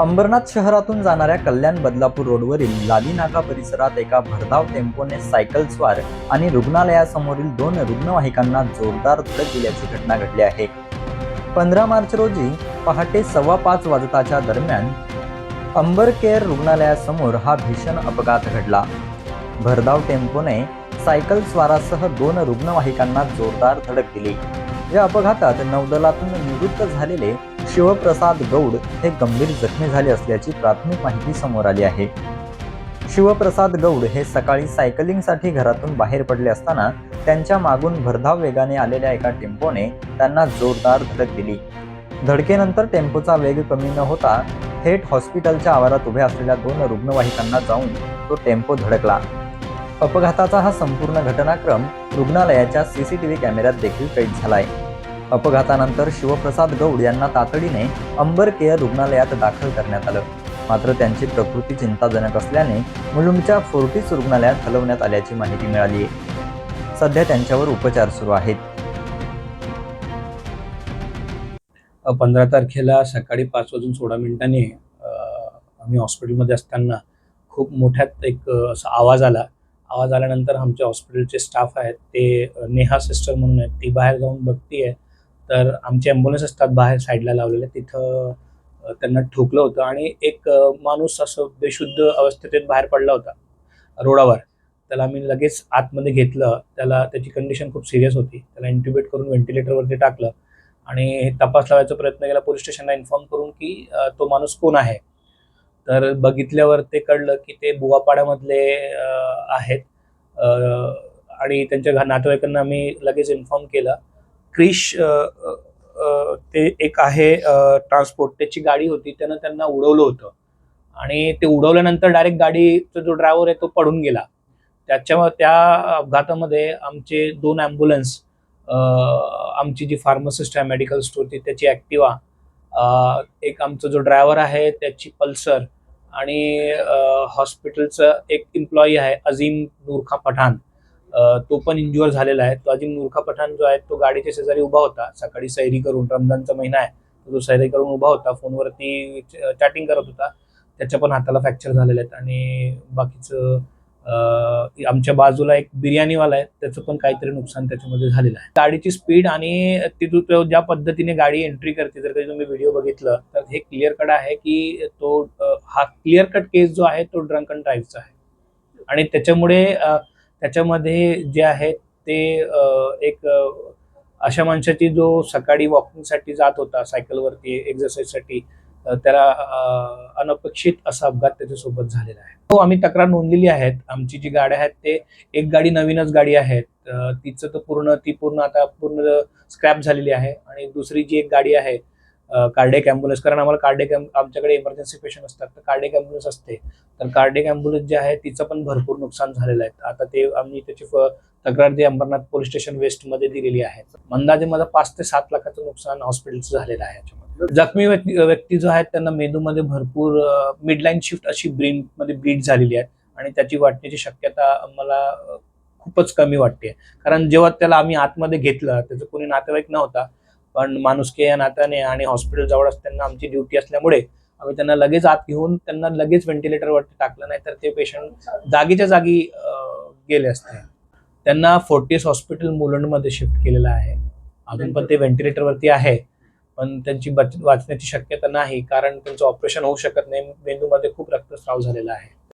अंबरनाथ शहरातून जाणाऱ्या कल्याण बदलापूर रोडवरील लालीनागा परिसरात एका भरधाव टेम्पोने सायकल स्वार आणि रुग्णालयासमोरील दोन रुग्णवाहिकांना जोरदार धडक दिल्याची घटना घडली आहे. पंधरा मार्च रोजी पहाटे सव्वा पाच वाजताच्या दरम्यान अंबर केअर रुग्णालयासमोर हा भीषण अपघात घडला. भरधाव टेम्पोने सायकल स्वारासह दोन रुग्णवाहिकांना जोरदार धडक दिली. या अपघातात नौदलातून निवृत्त झालेले शिवप्रसाद गौड हे गंभीर जखमी झाले असल्याची प्राथमिक माहिती समोर आली आहे. शिवप्रसाद गौड हे सकाळी सायकलिंगसाठी घरातून बाहेर पडले असताना त्यांच्या मागून भरधाव वेगाने आलेल्या एका टेम्पोने त्यांना जोरदार धडक दिली. धडकेनंतर टेम्पोचा वेग कमी न होता थेट हॉस्पिटलच्या आवारात उभ्या असलेल्या दोन रुग्णवाहिकांना जाऊन तो टेम्पो धडकला. अपघाताचा हा संपूर्ण घटनाक्रम रुग्णालयाच्या सीसीटीव्ही कॅमेऱ्यात देखील कैद झालाय. अपघातानंतर शिवप्रसाद गौड यांना तातडीने अंबर केअर रुग्णालयात दाखल करण्यात आलं. मात्र त्यांची प्रकृती चिंताजनक असल्याने मुलुंडच्या फोर्टिस रुग्णालयात हलवण्यात आल्याची माहिती मिळाली आहे सध्या त्यांच्यावर उपचार सुरू आहेत. पंधरा तारखेला सकाळी पाच वाजून सोळा मिनिटांनी आम्ही हॉस्पिटलमध्ये असताना खूप मोठ्यात एक असा आवाज आला. आवाज आल्यानंतर आमच्या हॉस्पिटलचे स्टाफ आहेत ते नेहा सिस्टर म्हणून आहेत ती बाहेर जाऊन बघतीये. तर आमचे ॲम्ब्युलन्स असतात बाहेर साईडला लावलेले. तिथं त्यांना ठोकलं होतं आणि एक माणूस असं बेशुद्ध अवस्थेत बाहेर पडला होता रोडावर. त्याला आम्ही लगेच आतमध्ये घेतलं. त्याला त्याची कंडिशन खूप सिरियस होती. त्याला इंट्युबेट करून व्हेंटिलेटरवरती टाकलं आणि तपास लावायचा प्रयत्न केला. पोलीस स्टेशनला इन्फॉर्म करून की तो माणूस कोण आहे? तर बघितल्यावर ते कळलं की ते बुवापाड्यामधले आहेत. आणि त्यांच्या घ- नातेवाईकांना आम्ही लगेच इन्फॉर्म केलं. क्रिश ते एक आहे ट्रान्सपोर्ट त्याची गाडी होती त्यानं त्यांना उडवलं होतं. आणि ते उडवल्यानंतर डायरेक्ट गाडीचा जो ड्रायव्हर आहे तो पडून गेला. त्याच्या त्या अपघातामध्ये आमचे दोन ॲम्ब्युलन्स आमची जी फार्मासिस्ट आहे मेडिकल स्टोअरची त्याची ॲक्टिवा एक आमचा जो ड्रायव्हर आहे त्याची पल्सर आणि हॉस्पिटलचं एक एम्प्लॉई आहे अझीम नूरखा पठाण. तो पण इंज्युअर झालेला आहे. तो अजिम मूर्खा पठाण जो आहे तो गाडीच्या शेजारी उभा होता. सकाळी सैरी करून रमजानचा महिना आहे तो सैरी करून उभा होता फोनवरती चॅटिंग करत होता त्याच्या पण हाताला फ्रॅक्चर झालेले आहेत. आणि बाकीचं आमच्या बाजूला एक बिर्याणीवाला आहे त्याचं पण काहीतरी नुकसान त्याच्यामध्ये झालेलं आहे. गाडीची स्पीड आणि तिथून तो ज्या पद्धतीने गाडी एंट्री करते जर कधी तुम्ही व्हिडिओ बघितलं तर हे क्लिअर कट आहे की तो हा क्लिअर कट केस जो आहे तो ड्रंक अँड ड्राईव्हचा आहे. आणि त्याच्यामुळे त्याच्यामध्ये जे आहे ते एक अशा माणसाची जो सकाळी वॉकिंगसाठी जात होता सायकलवरती एक्झरसाईजसाठी त्याला अनपेक्षित असा अपघात त्याच्यासोबत झालेला आहे. हो आम्ही तक्रार नोंदलेली आहेत. आमची जी गाड्या आहेत ते एक गाडी नवीनच गाडी आहेत. तिचं तर पूर्ण ती पूर्ण आता पूर्ण स्क्रॅप झालेली आहे आणि दुसरी जी एक गाडी आहे कार्डेक ॲम्ब्युलन्स कारण आम्हाला कार्डेक आमच्याकडे इमर्जन्सी पेशंट असतात तर कार्डेक ॲम्ब्युलन्स असते. तर कार्डेक ॲम्ब्युलन्स जे आहे तिचं पण भरपूर नुकसान झालेलं आहे. आता ते आम्ही त्याची तक्रार ती अंबरनाथ पोलीस स्टेशन वेस्टमध्ये दिलेली आहे. अंदाजे माझं पाच ते सात लाखाचं नुकसान हॉस्पिटलचं झालेलं आहे याच्यामध्ये. जखमी व्यक्ती व्यक्ती जो आहेत त्यांना मेंदूमध्ये भरपूर मिडलाईन शिफ्ट अशी ब्रेनमध्ये ब्लीड झालेली आहे. आणि त्याची वाटण्याची शक्यता मला खूपच कमी वाटते. कारण जेव्हा त्याला आम्ही आतमध्ये घेतलं त्याचं कोणी नातेवाईक नव्हता पण माणुसकी या नात्याने आणि हॉस्पिटल जवळ असताना आमची ड्युटी असल्यामुळे आम्ही त्यांना लगेच आत घेऊन त्यांना लगेच व्हेंटिलेटरवरती टाकलं नाही तर ते पेशंट जागीच्या जागी गेले असते. त्यांना फोर्टीस हॉस्पिटल मुलंडमध्ये शिफ्ट केलेलं आहे. अजून पण ते व्हेंटिलेटरवरती आहे पण त्यांची बच वाचण्याची शक्यता नाही कारण त्यांचं ऑपरेशन होऊ शकत नाही. मेंदूमध्ये खूप रक्तस्राव झालेला आहे.